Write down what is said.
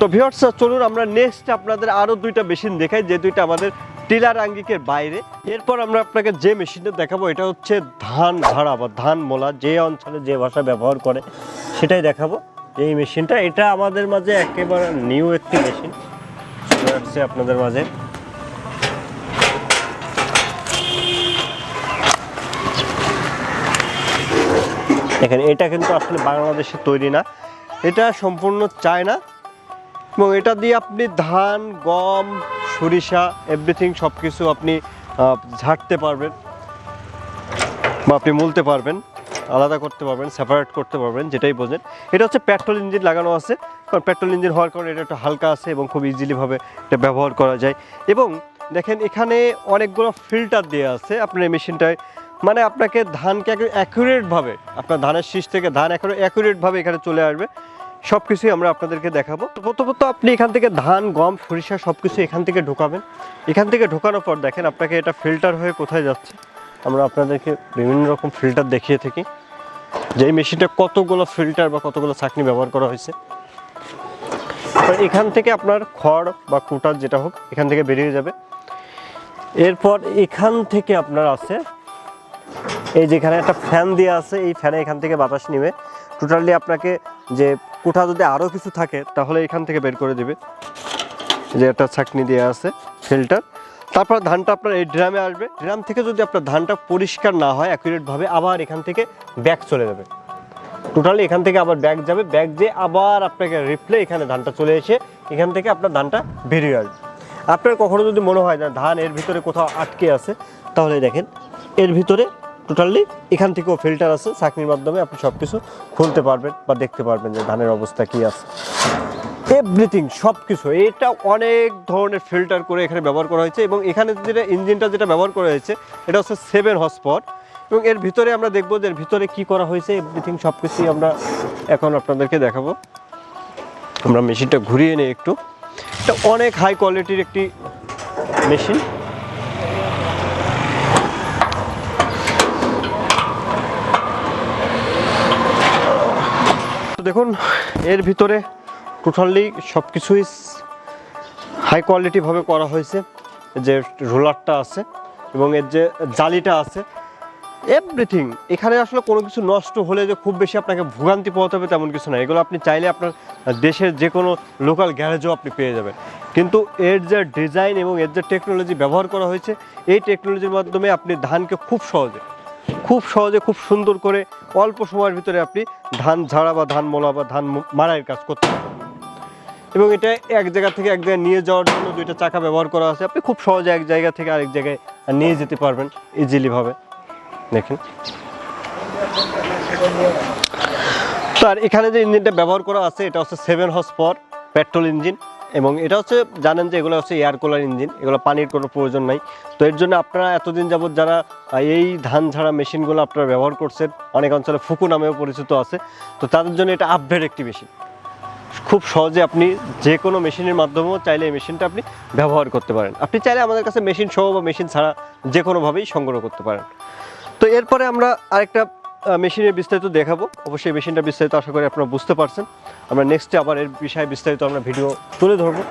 তো ভিউয়ার্স চলুন আমরা নেক্সট আপনাদের আরও দুইটা মেশিন দেখাই, যে দুইটা আমাদের টিলার আঙ্গিকের বাইরে। এরপর আমরা আপনাকে যে মেশিনটা দেখাবো, এটা হচ্ছে ধান ঝাড়া বা ধান মোলা, যে অঞ্চলে যে ভাষা ব্যবহার করে, সেটাই দেখাবো। এই মেশিনটা এটা আমাদের মাঝে একেবারে নিউ একটি মেশিন আসছে আপনাদের মাঝে। দেখেন, এটা কিন্তু আসলে বাংলাদেশে তৈরি না। এটা সম্পূর্ণ চায়না। এবং এটা দিয়ে আপনি ধান, গম, সরিষা এভরিথিং সব কিছু আপনি ঝাড়তে পারবেন বা আপনি মুলতে পারবেন, আলাদা করতে পারবেন সেপারেট করতে পারবেন, যেটাই বোঝেন। এটা হচ্ছে পেট্রোল ইঞ্জিন লাগানো আছে, কারণ পেট্রোল ইঞ্জিন হওয়ার কারণে এটা একটু হালকা আছে এবং খুব ইজিলিভাবে এটা ব্যবহার করা যায়। এবং দেখেন, এখানে অনেকগুলো ফিল্টার দেওয়া আছে আপনার এই মেশিনটায় মানে আপনাকে ধানকে অ্যাকুরেটভাবে আপনার ধানের শীষ থেকে ধান অ্যাকুরেটভাবে এখানে চলে আসবে। সব কিছুই আমরা আপনাদেরকে দেখাবো। প্রথমত আপনি এখান থেকে ধান, গম, সরিষা সব কিছু এখান থেকে ঢোকাবেন। এখান থেকে ঢোকানোর পর দেখেন আপনাকে এটা ফিল্টার হয়ে কোথায় যাচ্ছে। আমরা আপনাদেরকে বিভিন্ন রকম ফিল্টার দেখিয়ে থাকি। যে এই মেশিনটা কতগুলো ফিল্টার বা কতগুলো ছাকনি ব্যবহার করা হয়েছে। এখান থেকে আপনার খড় বা কুটার যেটা হোক এখান থেকে বেরিয়ে যাবে। এরপর এখান থেকে আপনার আছে, এই যেখানে একটা ফ্যান দেওয়া আছে, এই ফ্যানে এখান থেকে বাতাস নিবে। টোটালি আপনাকে যে কুঠা যদি আরও কিছু থাকে, তাহলে এখান থেকে বের করে দেবে। যে একটা ছাকনি দেওয়া আছে ফিল্টার তারপর ধানটা আপনার এই ড্রামে আসবে। ড্রাম থেকে যদি আপনার ধানটা পরিষ্কার না হয় অ্যাকুরেটভাবে আবার এখান থেকে ব্যাক চলে যাবে। টোটালি এখান থেকে আবার ব্যাগ যাবে। ব্যাগ দিয়ে আবার আপনাকে রিপ্লে এখানে ধানটা চলে এসে এখান থেকে আপনার ধানটা বেরিয়ে আসবে। আপনার কখনো যদি মনে হয় না ধান এর ভিতরে কোথাও আটকে আছে, তাহলে দেখেন, এর ভিতরে টোটালি এখান থেকেও ফিল্টার আছে, চাকরির মাধ্যমে আপনি সব কিছু খুলতে পারবেন বা দেখতে পারবেন যে ধানের অবস্থা কি আছে। এভরিথিং সব কিছু এটা অনেক ধরনের ফিল্টার করে এখানে ব্যবহার করা হয়েছে এবং এখানে যেটা ইঞ্জিনটা যেটা ব্যবহার করা হয়েছে, এটা হচ্ছে সেভেন হসপট এবং এর ভিতরে আমরা দেখব যে এর ভিতরে কি করা হয়েছে এভরিথিং সব কিছুই আমরা এখন আপনাদেরকে দেখাবো। আমরা মেশিনটা ঘুরিয়ে নিই একটু। এটা অনেক হাই কোয়ালিটির একটি মেশিন দেখুন, এর ভিতরে টোটালি সব কিছুই হাই কোয়ালিটিভাবে করা হয়েছে। যে রোলারটা আছে এবং এর যে জালিটা আছে এভরিথিং এখানে আসলে কোনো কিছু নষ্ট হলে যে খুব বেশি আপনাকে ভোগান্তি পোহাতে হবে তেমন কিছু না। এগুলো আপনি চাইলে আপনার দেশের যে কোনো লোকাল গ্যারেজও আপনি পেয়ে যাবেন। কিন্তু এর যে ডিজাইন এবং এর যে টেকনোলজি ব্যবহার করা হয়েছে, এই টেকনোলজির মাধ্যমে আপনি ধানকে খুব সহজে খুব সহজে, খুব সুন্দর করে অল্প সময়ের ভিতরে আপনি ধান ঝাড়া বা ধান মোলা বা ধান মারাইয়ের কাজ করতে পারবেন। এবং এটা এক জায়গা থেকে এক জায়গায় নিয়ে যাওয়ার জন্য দুইটা চাকা ব্যবহার করা আছে। আপনি খুব সহজে এক জায়গা থেকে আরেক জায়গায় নিয়ে যেতে পারবেন ইজিলিভাবে। দেখেন। তো আর এখানে যে ইঞ্জিনটা ব্যবহার করা আছে, এটা হচ্ছে seven horse power petrol engine. এবং এটা হচ্ছে, জানেন যে এগুলো হচ্ছে এয়ার কুলার ইঞ্জিন এগুলো পানির কোনো প্রয়োজন নাই। তো এর জন্য আপনারা এতদিন যাবত যারা এই ধান ঝাড়া মেশিনগুলো আপনারা ব্যবহার করছেন, অনেক অঞ্চলে ফুকু নামেও পরিচিত আছে, তো তাদের জন্য এটা আপডেট একটি মেশিন খুব সহজে আপনি যে কোনো মেশিনের মাধ্যমেও চাইলে এই মেশিনটা আপনি ব্যবহার করতে পারেন। আপনি চাইলে আমাদের কাছে মেশিন সহ বা মেশিন ছাড়া যে কোনোভাবেই সংগ্রহ করতে পারেন। তো এরপরে আমরা আরেকটা মেশিনের বিস্তারিত দেখাবো। অবশ্যই মেশিনটা বিস্তারিত আশা করি আপনারা বুঝতে পারছেন। আমরা নেক্সটে আবার এর বিষয়ে বিস্তারিত আমরা ভিডিও তুলে ধরবো।